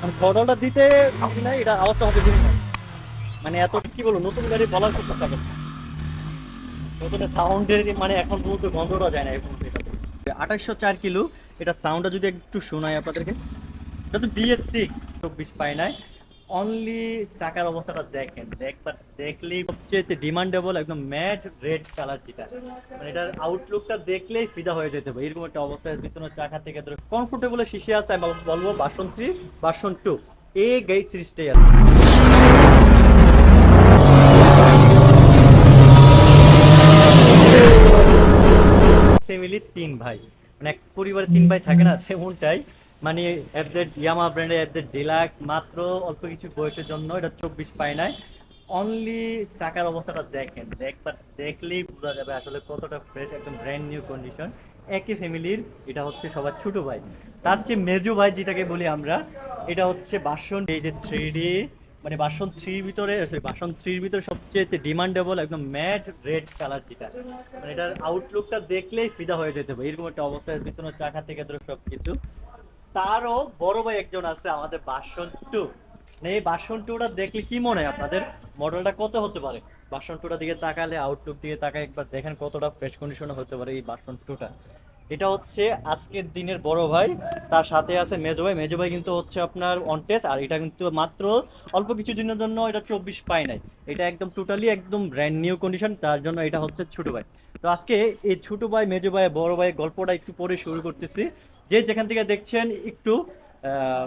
মানে দিতে বেশি নাই, এটা আওয়াজটা হবে নাই মানে এত কি বলব, নতুন গাড়ি বলার খুব চেষ্টা করছে নতুন সাউন্ডের মানে এখন পর্যন্ত গন্ধটা যায় না, এখন আঠাশশো চার কিলো, এটা সাউন্ডটা যদি একটু শোনায় আপনাদেরকে। এটা তো বিএস সিক্স চব্বিশ পাই নাই। অনলি চাকার অবস্থাটা দেখেন। একবার দেখলেই সবচেয়ে ডিমান্ডেবল একদম ম্যাট রেড কালার যেটা। মানে এটার আউটলুকটা দেখলেই ফিদা হয়ে যেতে হবে। এরকম একটা অবস্থায় পিছনের চাকা থেকে ধরে কমফোর্টেবল শিশে আছে, আমি বলব বাসন থ্রি বাসন টু এই গাই সিরিজটাই আছে। ফ্যামিলি তিন ভাই। মানে এক পরিবারে তিন ভাই থাকে না, তেমনটাই। মানে এফজেড ইয়ামা ব্র্যান্ডের এফজেড ডিলাক্স মাত্র অল্প কিছু বয়সের জন্য এটা চব্বিশ পায় নাই। অনলি চাকার অবস্থাটা দেখেন। একবার দেখলেই বোঝা যাবে আসলে কতটা ফ্রেশ একদম ব্র্যান্ড নিউ কন্ডিশন একই ফ্যামিলির এটা হচ্ছে সবার ছোট ভাই। তার চেয়ে মেজো ভাই যেটাকে বলি আমরা, এটা হচ্ছে বাসন এই যে থ্রি ডি মানে বাসন থ্রির ভিতরে সরি বাসন থ্রির ভিতরে সবচেয়ে ডিমান্ডেবল একদম ম্যাট রেড কালার যেটা। মানে এটার আউটলুকটা দেখলেই ফিদা হয়ে যেতে হবে। এরকম একটা অবস্থায় পিছনের চাকা থেকে ধরে সব কিছু তারও বড় ভাই একজন আছে আমাদের বাসন টু। এই বাসন টুটা দেখলে কি মনে হয় আপনাদের? মডেলটা কত হতে পারে? বাসন টুটা দিকে তাকালে আউটলুক দিকে তাকায়, একবার দেখেন কতটা ফ্রেশ কন্ডিশনে হতে পারে এই বাসন টুটা। এটা হচ্ছে আজকের দিনের বড় ভাই, তার সাথে আছে মেজো ভাই। মেজো ভাই কিন্তু হচ্ছে আপনার অনটেস আর এটা কিন্তু মাত্র অল্প কিছু দিনের জন্য এটা চব্বিশ পায় নাই। এটা একদম টোটালি একদম ব্র্যান্ড নিউ কন্ডিশন তার জন্য এটা হচ্ছে ছোট ভাই। তো আজকে এই ছোট ভাই, মেজো ভাই, বড় ভাই গল্পটা একটু পরে শুরু করতেছি। যে যেখান থেকে দেখছেন, একটু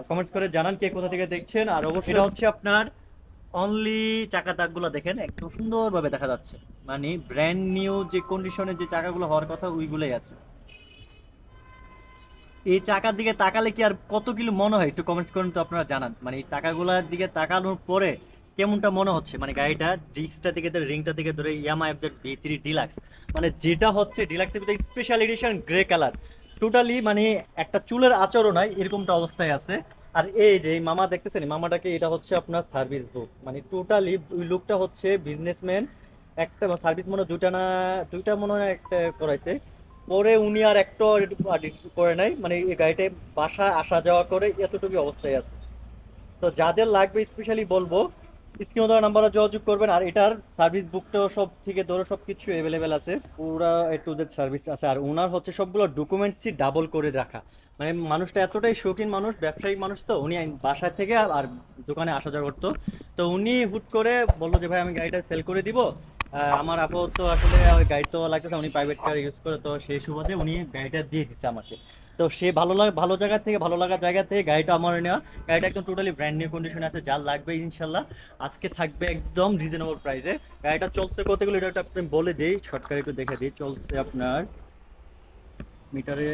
কমেন্ট করে জানান কে কোথা থেকে দেখছেন। আর অবশ্যই এটা হচ্ছে আপনার অনলি চাকা দাগগুলো দেখেন, একদম সুন্দরভাবে দেখা যাচ্ছে। মানে ব্র্যান্ড নিউ যে কন্ডিশনের যে চাকাগুলো হওয়ার কথা, ওইগুলোই আছে। এই চাকার দিকে তাকালে কি আর কত কিলো মনে হয়? একটু কমেন্টস করেন তো আপনারা জানান। মানে এই টাকাগুলোর দিকে তাকানোর পরে কেমনটা মনে হচ্ছে? মানে গাড়িটা ডিস্কটা থেকে ধরে রিংটা থেকে ধরে Yamaha FZ B three deluxe মানে যেটা হচ্ছে ডিলাক্সের ভিতরে special edition grey colour totally মানে একটা চুলের আচরও নাই, এরকমটা অবস্থায় আছে। আর এই যে মামা দেখতেছেন মামাটাকে এটা হচ্ছে আপনার সার্ভিস বুক মানে টোটালি ওই লুকটা হচ্ছে বিজনেসম্যান একটা সার্ভিস মনে হয় দুইটা না, দুইটা মনে হয় একটা করাইছে। পরে উনি আর একটা করে নাই মানে এই গাড়িতে বাসায় আসা যাওয়া করে এতটুকু অবস্থায় আছে। তো যাদের লাগবে স্পেশালি বলব স্ক্রিনে দেওয়া নাম্বারে যোগাযোগ করবেন, আর এটার সার্ভিস বুকটাও সব থেকে ধরে সব কিছু অ্যাভেলেবেল আছে। পুরা এ টু জেড সার্ভিস আছে, আর ওনার হচ্ছে সবগুলো ডকুমেন্টসই ডাবল করে রাখা। মানে মানুষটা এতটাই শৌখিন মানুষ ব্যবসায়িক মানুষ তো, উনি বাসায় থেকে আর- দোকানে আসা যাওয়া করতো। তো উনি হুট করে বলল যে, ভাই, আমি গাড়িটা সেল করে দিব। আমার আপাতত আসলে ওই গাড়ি তো লাগতেছে, উনি প্রাইভেট কার ইউজ করে, তো সেই সুবাদে উনি গাড়িটা দিয়ে দিচ্ছে আমাকে। তো সে ভালো লাগে ভালো জায়গা থেকে, ভালো লাগা জায়গা থেকে গাড়িটা আমার নেওয়া। গাড়িটা একদম টোটালি ব্র্যান্ড নিউ কন্ডিশন আছে, যা লাগবে ইনশাল্লাহ। আজকে থাকবে একদম রিজনেবল প্রাইসে গাড়িটা চলছে কতগুলো এটা আপনি বলে দিই শর্টকাট একটু দেখে দিই। চলছে আপনার মিটারে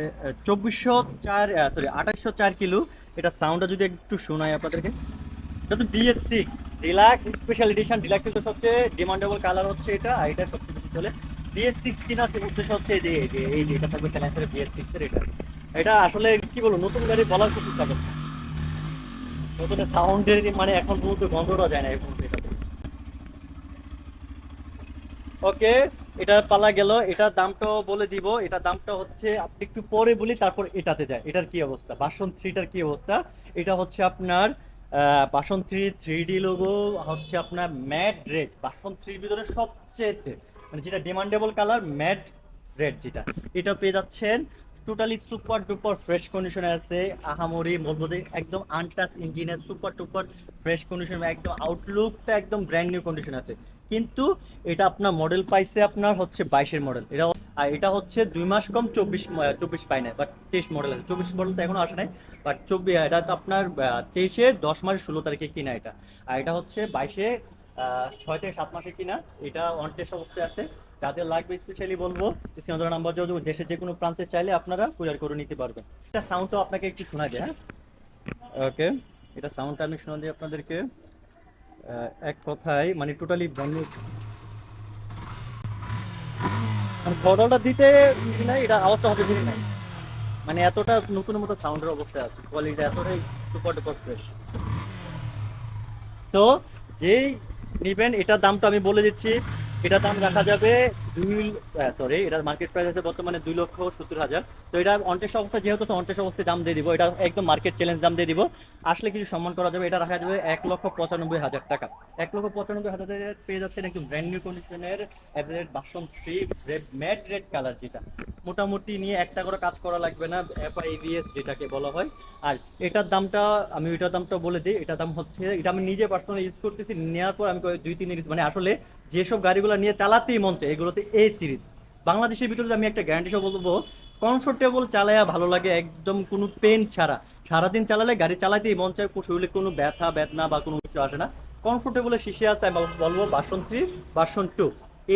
চব্বিশশো চার সরি আঠাশশো চার কিলো। এটা সাউন্ডটা যদি একটু শোনাই আপনাদেরকে। এটা তো BS six deluxe special edition deluxe কিন্তু সবচেয়ে ডিমান্ডেবল কালার হচ্ছে এটা, আর এটা সবচেয়ে বেশি চলে। বিএস সিক্স কেনার উদ্দেশ্য হচ্ছে এই যে এই যে এটা থাকবে স্যালেন্সারের বিএস সিক্স এর এটা। এটা আসলে কি বলব, নতুন গাড়ি বলার চেষ্টা করছে। নতুন সাউন্ডের মানে এখন পর্যন্ত গন্ধটা যায় না এখন এটা। ওকে এটার পালা গেল এটার দামটাও বলে দিব এটার দামটা হচ্ছে আপনি একটু পরে বলি, তারপর এটাতে যায়। এটার কি অবস্থা? বাসন থ্রিটার কি অবস্থা? এটা হচ্ছে আপনার বাসন থ্রি থ্রি ডি লোগো হচ্ছে আপনার ম্যাট রেড বাসন থ্রির ভিতরে সবচেয়ে মানে যেটা ডিমান্ডেবল কালার ম্যাট রেড যেটা। এটা পেয়ে যাচ্ছেন টোটালি সুপার টুপার ফ্রেশ কন্ডিশনে আছে, আহামরি বলব যে একদম আনটাচ ইঞ্জিনের সুপার টুপার ফ্রেশ কন্ডিশন একদম আউটলুকটা একদম ব্র্যান্ড নিউ কন্ডিশন আছে। কিন্তু এটা আপনার মডেল পাইছে আপনার হচ্ছে বাইশের মডেল এটা আর এটা হচ্ছে দুই মাস কম চব্বিশ চব্বিশ পাই না বাট তেইশ মডেল আছে। চব্বিশ মডেল তো এখনও আসে নাই বাট চব্বিশ এটা তো আপনার তেইশে দশ মাস ষোলো তারিখে কিনা এটা। আর এটা হচ্ছে বাইশে ছয় থেকে সাত মাসে কিনা, এটা অন অবস্থায় আছে। যাদের লাগবে স্পেশালি বলব স্ক্রিনে নাম্বার যদি দেশের যে কোনো প্রান্তে চাইলে আপনারা কুরিয়ার করে নিতে পারবেন। এটা সাউন্ডটা আপনাকে একটু শোনা যায় হ্যাঁ? ওকে এটা সাউন্ডটা আমি শোনা দিই আপনাদেরকে। এক কথায় মানে টোটালি ব্র্যান্ড মানে থ্রটলটা দিতে নাই, এটা আওয়াজটা হবে বেশি নাই। মানে এতটা নতুন মতো সাউন্ডের অবস্থায় আছে কোয়ালিটি এতটাই সুপার ডুপার ফ্রেশ তো, যেই নিবেন। এটার দামটা আমি বলে দিচ্ছি। এটার দাম রাখা যাবে দুই সরি এটার মার্কেট প্রাইস আছে বর্তমানে দুই লক্ষ সত্তর হাজার। তো এটা অনটেস্ট অবস্থা যেহেতু অনটেস্ট অবস্থায় দাম দিয়ে দিব, এটা একদম মার্কেট চ্যালেঞ্জ দাম দিয়ে দিব। আসলে কিছু সম্মান করা যাবে, এটা রাখা যাবে এক লক্ষ পঁচানব্বই হাজার টাকা। এক লক্ষ পঁচানব্বই হাজার টাকায় পেয়ে যাচ্ছেন একদম ব্র্যান্ড নিউ কন্ডিশনের অ্যাভারেজ বাসন থ্রি ম্যাট রেড কালার যেটা। মোটামুটি নিয়ে একটা করে কাজ করা লাগবে না এফআইবিএস যেটাকে বলা হয়। আর এটার দামটা, আমি ওইটার দামটা বলে দিই, এটার দাম হচ্ছে, এটা আমি নিজে পার্সোনালি ইউজ করতেছি, নেওয়ার পর আমি দুই, তিন মানে আসলে যেসব গাড়িগুলো নিয়ে চালাতেই চায়। এগুলোতে এ সিরিজ বাংলাদেশের ভিতরে আমি একটা গ্যারান্টি সহ বলব কমফোর্টেবল চালায়া ভালো লাগে একদম কোনো পেন ছাড়া। সারাদিন চালালে গাড়ি চালাতেই চায় শরীরে কোনো ব্যথা, বেদনা বা কোনো কিছু আসে না। কমফোর্টেবলের শিশে আছে, আমি বলব বাসন থ্রি বাসন টু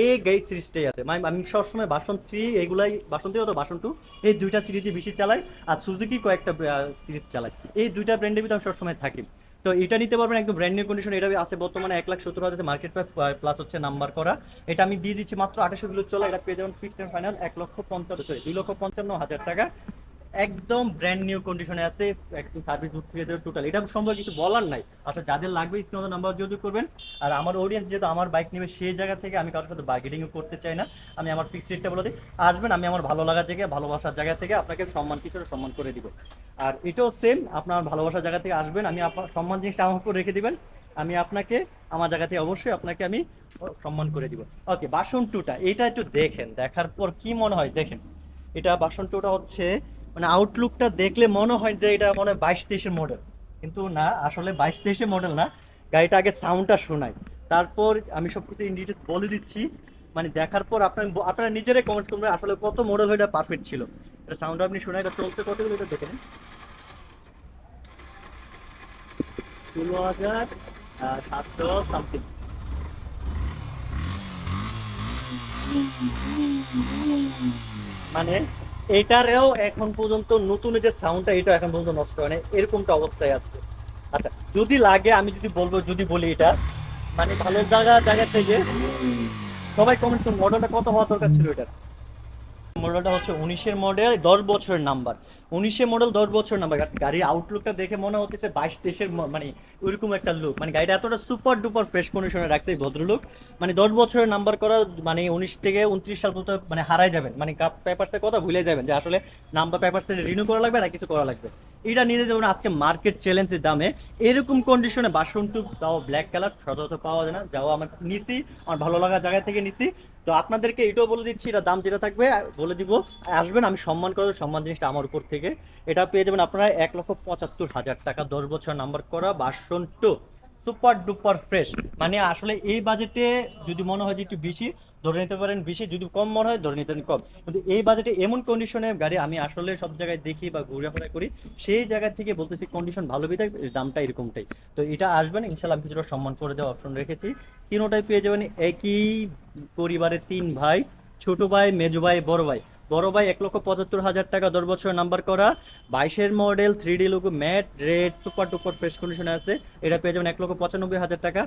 এই গাই সিরিজটাই আছে। মানে আমি সবসময় বাসন থ্রি এগুলাই বাসন থ্রি অথবা বাসন টু এই দুইটা সিরিজই বেশি চালাই। আর সুজুকি কয়েকটা সিরিজ চালাই। এই দুইটা ব্র্যান্ডের ভিতরে আমি সবসময় থাকি। তো এটা নিতে পারবেন একদম ব্র্যান্ড নিউ কন্ডিশন এটা আছে বর্তমানে এক লাখ সত্তর হাজার মার্কেট প্লাস হচ্ছে নাম্বার করা। এটা আমি দিয়ে দিচ্ছি মাত্র আঠাশো কিলো, চলে, এটা পেয়ে যাবেন ফিক্সড অ্যান্ড ফাইনাল এক লক্ষ পঞ্চান্ন দুই লক্ষ পঞ্চান্ন হাজার টাকা। একদম ব্র্যান্ড নিউ কন্ডিশনে আছে, একদম সার্ভিস বুক থেকে টোটাল এটা সম্পর্কে কিছু বলার নাই। আচ্ছা যাদের লাগবে স্ক্রিনে নাম্বার যোগাযোগ করবেন। আর আমার অডিয়েন্স যেহেতু আমার বাইক নেবে সেই জায়গা থেকে আমি কারোর সাথে বার্গেটিংও করতে চাই না। আমি আমার ফিক্স রেটটা বলে দিই। আসবেন, আমি আমার ভালো লাগার থেকে ভালোবাসার জায়গা থেকে আপনাকে সম্মান কিছুটা সম্মান করে দিব। আর এটাও সেম আপনার ভালোবাসার জায়গা থেকে আসবেন, আমি আপনার সম্মান জিনিসটা আমার উপর রেখে দিবেন। আমি আপনাকে, আমার জায়গা থেকে অবশ্যই আপনাকে আমি সম্মান করে দিব। ওকে বাসন টুটা এটা একটু দেখেন, দেখার পর কি মনে হয়? দেখেন, এটা বাসন টুটা হচ্ছে মানে আউটলুকটা দেখলে মনে হয় যে এটা মনে হয় বাইশ তেইশের মডেল কিন্তু না, আসলে বাইশ তেইশের মডেল না। গাড়িটা আগে সাউন্ডটা শোনায়। তারপর আমি সব কিছু ইন ডিটেলস বলে দিচ্ছি। মানে দেখার পর আপনার আপনারা নিজেরাই কমেন্ট করবেন আসলে কত মডেল হয়ে এটা পারফেক্ট ছিল। এটা সাউন্ড আপনি শোনায়, এটা চলছে কতগুলো, এটা দেখে নিন। ষোলো হাজার সাতশো মানে এটারেও এখন পর্যন্ত নতুন যে সাউন্ডটা এটা এখন পর্যন্ত নষ্ট হয় না এরকমটা অবস্থায় আছে। আচ্ছা যদি লাগে, আমি যদি বলব, যদি বলি এটা মানে ভালো জায়গা জায়গা থেকে সবাই কমেন্ট মডেলটা কত হওয়া দরকার ছিল এটা মডেলটা হচ্ছে উনিশের মডেল, দশ বছরের নাম্বার। উনিশের মডেল, দশ বছর নাম্বার। গাড়ির আউটলুকটা দেখে মনে হতেছে বাইশ তেইশের মানে ওইরকম একটা লুক মানে গাড়িটা এতটা সুপার ডুপার ফ্রেশ কন্ডিশনে রাখছে এই ভদ্রলোক। মানে দশ বছরের নাম্বার করা মানে উনিশ থেকে উনত্রিশ সাল পর্যন্ত মানে হারাই যাবেন। মানে পেপারসের কথা ভুলে যাবেন যে আসলে নাম্বার পেপারসে রিনিউ করা লাগবে না, কিছু করা লাগবে। এটা নিয়ে যেমন আজকে মার্কেট চ্যালেঞ্জের দামে, এরকম কন্ডিশনে বাসন টু তাও ব্ল্যাক কালার সচরাচর পাওয়া যায় না। যাও আমার নিছি, আমার ভালো লাগা জায়গা থেকে নিছি। তো আপনাদেরকে এটাও বলে দিচ্ছি, এটা দাম যেটা থাকবে, বলে দিব, আসবেন, আমি সম্মান করব, সম্মান জিনিসটা আমার উপর থেকে। এটা পেয়ে যাবেন আপনারা এক লক্ষ পঁচাত্তর হাজার টাকা, দশ বছর নাম্বার করা বাসন্ত সুপার ডুপার ফ্রেশ। মানে আসলে এই বাজেটে যদি মনে হয় যে একটু বেশি, ধরে নিতে পারেন বেশি, যদি কম মনে হয় ধরে নিতে কম। কিন্তু এই বাজেটে এমন কন্ডিশনে গাড়ি আমি আসলে সব জায়গায় দেখি বা ঘুরে করি, সেই জায়গা থেকে বলতেছি কন্ডিশন ভালো বিধায় দামটা এরকমটাই। তো এটা আসবেন ইনশাল্লাহ আমি কিছুটা সম্মান করে দেওয়া অপশন রেখেছি। তিনোটাই পেয়ে যাবেন একই পরিবারের তিন ভাই, ছোট ভাই, মেজো ভাই, বড় ভাই। বড় ভাই এক লক্ষ পঁচাত্তর হাজার টাকা দশ বছরের নাম্বার করা। বাইশের model three D logo matte red super duper fresh কন্ডিশনে আছে। এটা পেয়ে যাবেন এক লক্ষ পঁচানব্বই হাজার টাকা।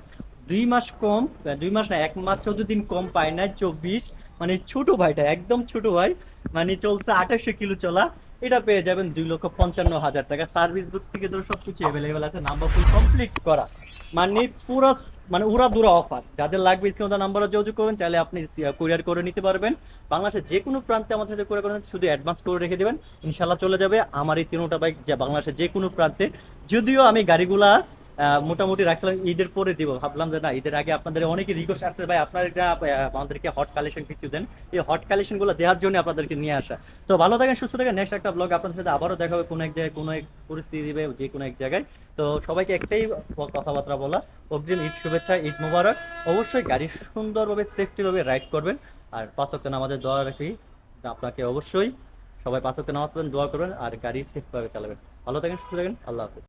দুই মাস কম দুই মাস না, এক মাস চোদ্দ দিন কম পায় না চব্বিশ। মানে ছোট ভাইটা, একদম ছোট ভাই। মানে চলছে আঠাশশো কিলো চলা। এটা পেয়ে যাবেন দুই লক্ষ পঞ্চান্ন হাজার টাকা। সার্ভিস বুক থেকে ধরে সবকিছু অ্যাভেলেবেল আছে। নাম্বার ফুল কমপ্লিট করা। মানে পুরো মানে উড়া দুরা অফার। যাদের লাগবে স্ক্রিনে নাম্বারে যোগাযোগ করবেন, চাইলে আপনি কুরিয়ার করে নিতে পারবেন। বাংলাদেশের যে কোনো প্রান্তে আমার সাথে কুরিয়ার করেন শুধু অ্যাডভান্স করে রেখে দেবেন। ইনশাল্লাহ চলে যাবে। আমার এই তিনোটা বাইক যা বাংলাদেশের যে কোনো প্রান্তে। যদিও আমি গাড়িগুলা মোটামুটি রাখছিলাম ঈদের পরে দিব। ভাবলাম যে না, ঈদের আগে আপনাদের অনেকে রিকোয়েস্ট আসছে, ভাই, আপনার এটা আমাদেরকে হট কালেকশন কিছু দেন। এই হট কালেকশনগুলো দেওয়ার জন্য আপনাদেরকে নিয়ে আসা। তো ভালো থাকেন, সুস্থ থাকেন। নেক্সট একটা ব্লগ আপনাদের সাথে আবারও দেখা হবে কোনো এক জায়গায়, কোনো এক পরিস্থিতি দিবে, যে কোনো এক জায়গায়। তো সবাইকে একটাই কথাবার্তা বলা, অগ্রিম ঈদ শুভেচ্ছা, ঈদ মুবারক। অবশ্যই গাড়ি সুন্দরভাবে সেফটিভাবে রাইড করবেন। আর পাঁচ ওয়াক্ত নামাজের দোয়া রাখি। আপনাকে অবশ্যই সবাই পাঁচ ওয়াক্ত নামাজ পড়বেন, দোয়া করবেন, আর গাড়ি সেফভাবে চালাবেন। ভালো থাকেন, সুস্থ থাকেন। আল্লাহ হাফেজ।